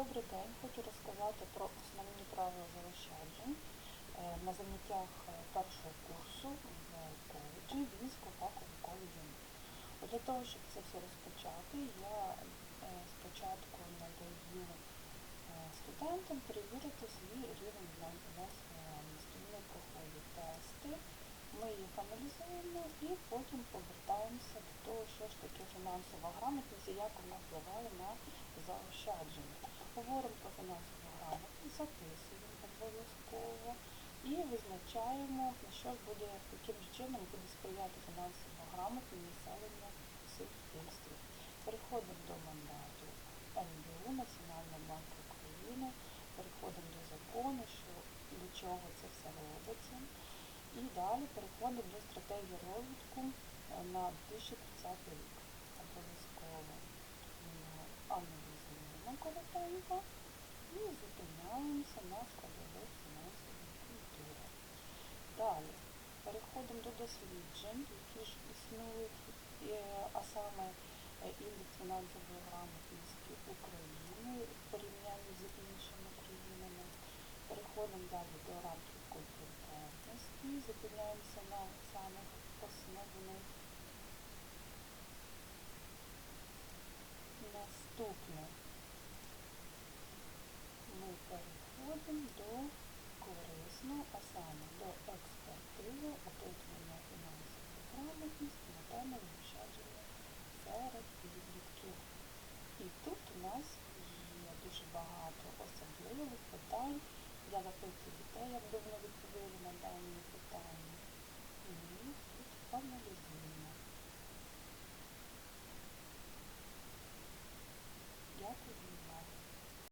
Добрий день. Хочу розказати про основні правила заощаджень е, на заняттях е, першого курсу в коледжі Вінського фахового коледжу. Для того, щоб це все розпочати, я е, спочатку надаю студентам перевірити свій рівень грамотності. Вони проходять тести, ми їх аналізуємо і потім повертаємося до того, що ж таке фінансова грамотність і як вона впливає на заощадження. Говоримо про фінансову грамотність, записуємо обов'язково і визначаємо, на що буде, яким чином буде сприяти фінансово грамотне населення в суспільстві. Переходимо до мандату НБУ, Національного банку України, переходимо до закону, що для чого це все робиться. І далі переходимо до стратегії розвитку е, на 2030 рік. Обов'язково м, аналізуємо коротенько і зупиняємося на складових фінансової культури. Далі переходимо до досліджень, які ж існують, е, а саме е, індекс фінансової грамотності України в порівнянні з іншими країнами. Переходимо далі до рамків компетентності, зупиняємося на самих основних. Наступне ми переходимо до корисного, а саме до експертизи, опитування фінансової грамотності на тему заощадження серед підлітків. І тут у нас є дуже багато особливих питань. Я запитую дітей, як давно відповіли на дані питання. І